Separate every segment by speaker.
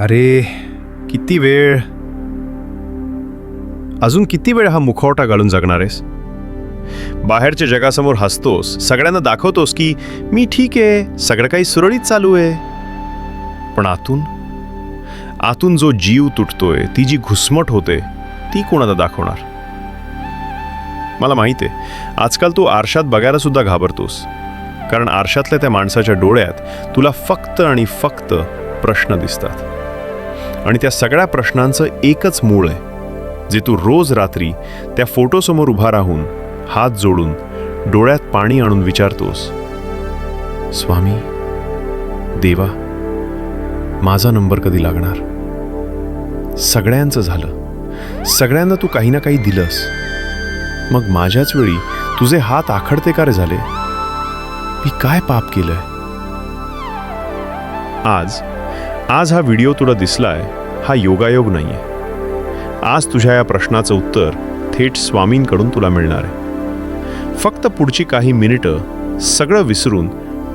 Speaker 1: अरे किती वेळ? अजून किती वेळ हा मुखवटा घालून जगणार आहेस? बाहेरच्या जगासमोर हसतोस सगळ्यांना दाखवतोस की मी ठीक आहे सगळं काही सुरळीत चालू आहे. पण आतून? आतून जो जीव तुटतोय ती जी घुसमट होते ती कोणाला दाखवणार? मला माहिती आहे आजकाल तू आरशात बघायला सुद्धा घाबरतोस. कारण आरशातल्या त्या माणसाच्या डोळ्यात तुला फक्त आणि फक्त प्रश्न दिसतात. आणि त्या सगळ्या प्रश्नांचं एकच मूळ आहे जे तू रोज रात्री त्या फोटोसमोर उभा राहून हात जोडून डोळ्यात पाणी आणून विचारतोस स्वामी देवा माझा नंबर कधी लागणार? सगळ्यांचं झालं. सगळ्यांना तू काही ना काही दिलंस. मग माझ्याच वेळी तुझे हात आखडते का रे झाले? मी काय पाप केलंय? आज आज हा व्हिडिओ तुला दिसलाय हा योगायोग नाहीये. आज तुझ्या या प्रश्नाचं उत्तर थेट स्वामींकडून तुला मिळणार आहे. फक्त पुढची काही मिनिटं सगळं विसरून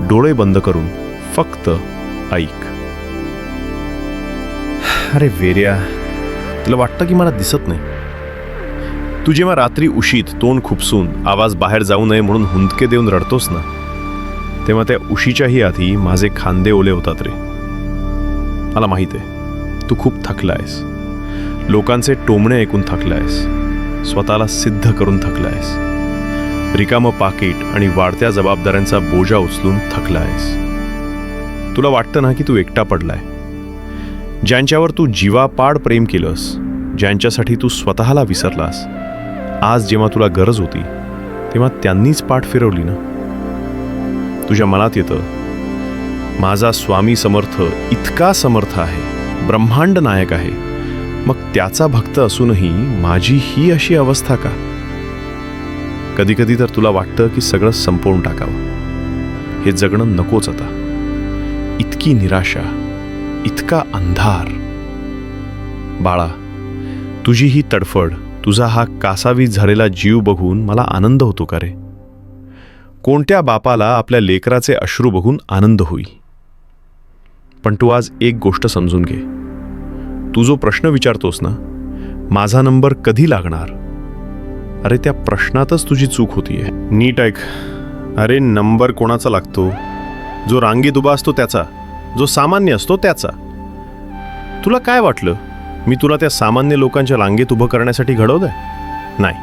Speaker 1: डोळे बंद करून फक्त ऐक. अरे वेर्या तुला वाटतं की मला दिसत नाही? तू जेव्हा रात्री उशीत तोंड खुपसून आवाज बाहेर जाऊ नये म्हणून हुंदके देऊन रडतोस ना तेव्हा त्या उशीच्याही आधी माझे खांदे ओले होतात रे. मला माहीत आहे. तू खूप थकलायस. लोकांचे टोमणे ऐकून थकलायस. स्वतःला सिद्ध करून थकलायस. रिकामं पाकिट आणि वाढत्या जबाबदाऱ्यांचा बोजा उचलून थकलायस. तुला वाटतं ना की तू एकटा पडलाय? ज्यांच्यावर तू जीवापाड प्रेम केलंस ज्यांच्यासाठी तू स्वतःला विसरलास आज जेव्हा तुला गरज होती तेव्हा त्यांनीच पाठ फिरवली ना? तुझ्या मनात येतं माझा स्वामी समर्थ इतका समर्थ आहे ब्रह्मांड नायक आहे. मग त्याचा भक्त असूनही माझी ही अशी अवस्था का? कधी कधी तर तुला वाटतं की सगळं संपवून टाकावं. हे जगणं नकोच आता. इतकी निराशा इतका अंधार. बाळा तुझी ही तडफड तुझा हा कासावी झालेला जीव बघून मला आनंद होतो का रे? कोणत्या बापाला आपल्या लेकराचे अश्रू बघून आनंद होईल? पण तू आज एक गोष्ट समजून घे. तू जो प्रश्न विचारतोस ना माझा नंबर कधी लागणार? अरे त्या प्रश्नातच तुझी चूक होतीये. नीट ऐक. अरे नंबर कोणाचा लागतो? जो रांगीत उभा असतो त्याचा. जो सामान्य असतो त्याचा. तुला काय वाटलं? मी तुला त्या सामान्य लोकांच्या रांगेत उभं करण्यासाठी घडवलंय? नाही.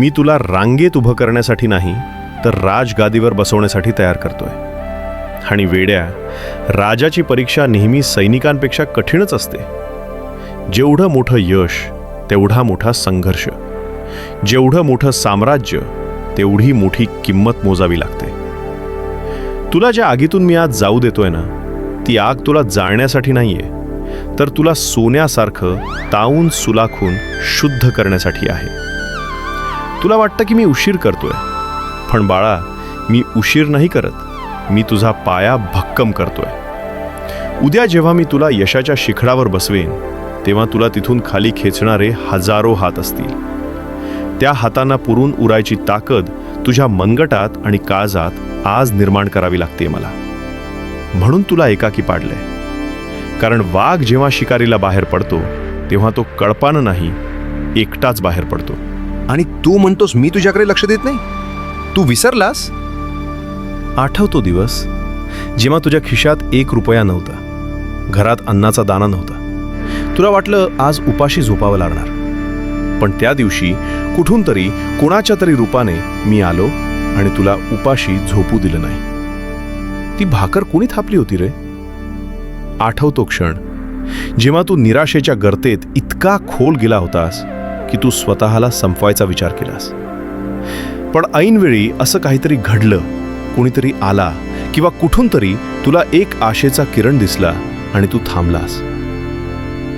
Speaker 1: मी तुला रांगेत उभं करण्यासाठी नाही तर राजगादीवर बसवण्यासाठी तयार करतोय. आणि वेड्या राजाची परीक्षा नेहमी सैनिकांपेक्षा कठीणच असते. जेवढं मोठं यश तेवढा मोठा संघर्ष. जेवढं मोठं साम्राज्य तेवढी मोठी किंमत मोजावी लागते. तुला ज्या आगीतून मी आज जाऊ देतोय ना ती आग तुला जाळण्यासाठी नाहीये तर तुला सोन्यासारखं तावून सुलाखून शुद्ध करण्यासाठी आहे. तुला वाटतं की मी उशीर करतोय पण बाळा मी उशीर नाही करत. मी तुझा पाया भक्कम करतोय. उद्या जेव्हा मी तुला यशाच्या शिखरावर बसवेन तेव्हा तुला तिथून खाली खेचणारे हजारो हात असतील. त्या हातांना पुरून उरायची ताकद तुझ्या मनगटात आणि काळजात आज निर्माण करावी लागते मला. म्हणून तुला एकाकी पाडलंय. कारण वाघ जेव्हा शिकारीला बाहेर पडतो तेव्हा तो कळपानं नाही एकटाच बाहेर पडतो.
Speaker 2: आणि तू म्हणतोस मी तुझ्याकडे लक्ष देत नाही? तू विसरलास?
Speaker 1: आठवतो दिवस जेव्हा तुझ्या खिशात एक रुपया नव्हता. घरात अन्नाचा दाना नव्हता. तुला वाटलं आज उपाशी झोपावं लागणार. पण त्या दिवशी कुठून तरी कुणाच्या तरी रूपाने मी आलो आणि तुला उपाशी झोपू दिलं नाही. ती भाकर कोणी थापली होती रे? आठवतो क्षण जेव्हा तू निराशेच्या गर्तेत इतका खोल गेला होतास की तू स्वतःला संपवायचा विचार केलास. पण ऐनवेळी असं काहीतरी घडलं कोणीतरी आला किंवा कुठून तरी तुला एक आशेचा किरण दिसला आणि तू थांबलास.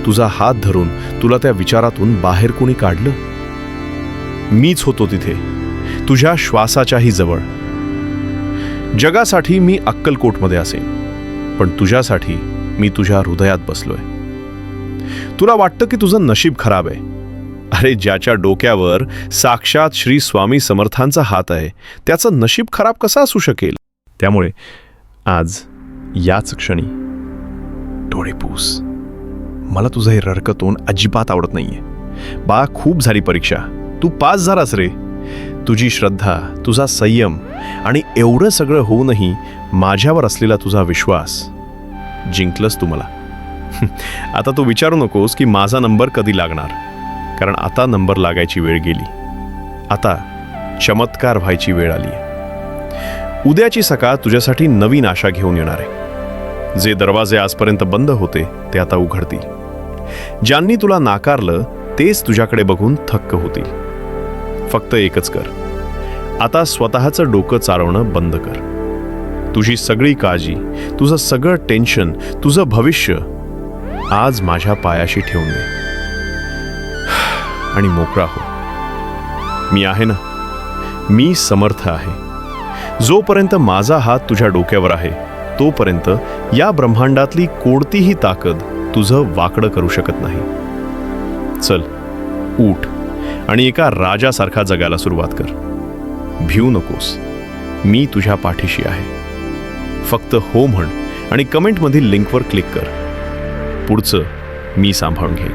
Speaker 1: तुझा हात धरून तुला त्या विचारातून बाहेर कोणी काढलं? मीच होतो तिथे तुझ्या श्वासाच्याही जवळ. जगासाठी मी अक्कलकोटमध्ये असेन पण तुझ्यासाठी मी तुझ्या हृदयात बसलोय. तुला वाटतं की तुझं नशीब खराब आहे अरे ज्याच्या डोक्यावर साक्षात श्री स्वामी समर्थांचा हात आहे त्याचं नशीब खराब कसं असू शकेल? त्यामुळे आज याच क्षणी डोळे पूस. मला तुझं हे रडकतोन अजिबात आवडत नाहीये. बा खूप झाली परीक्षा. तू पास झालास रे. तुझी श्रद्धा तुझा संयम आणि एवढं सगळं होऊनही माझ्यावर असलेला तुझा विश्वास जिंकलंस तू मला. आता तू विचारू नकोस की माझा नंबर कधी लागणार. कारण आता नंबर लागायची वेळ गेली. आता चमत्कार व्हायची वेळ आली. उद्याची सकाळ तुझ्यासाठी नवीन आशा घेऊन येणार आहे. जे दरवाजे आजपर्यंत बंद होते ते आता उघडतील. ज्यांनी तुला नाकारलं तेच तुझ्याकडे बघून थक्क होतील. फक्त एकच कर. आता स्वतःचं डोकं चालवणं बंद कर. तुझी सगळी काळजी तुझं सगळं टेन्शन तुझं भविष्य आज माझ्या पायाशी ठेवून दे. आणि मोकळा हो. मी आहे ना? मी समर्थ आहे. जोपर्यंत माझा हात तुझ्या डोक्यावर आहे तोपर्यंत या ब्रह्मांडातली कोणतीही ताकद तुझं वाकडं करू शकत नाही. चल उठ आणि एका राजासारखा जगायला सुरुवात कर. भिऊ नकोस. मी तुझ्या पाठीशी आहे. फक्त हो म्हण आणि कमेंटमधील लिंकवर क्लिक कर. पुढचं मी सांभाळून घेईन.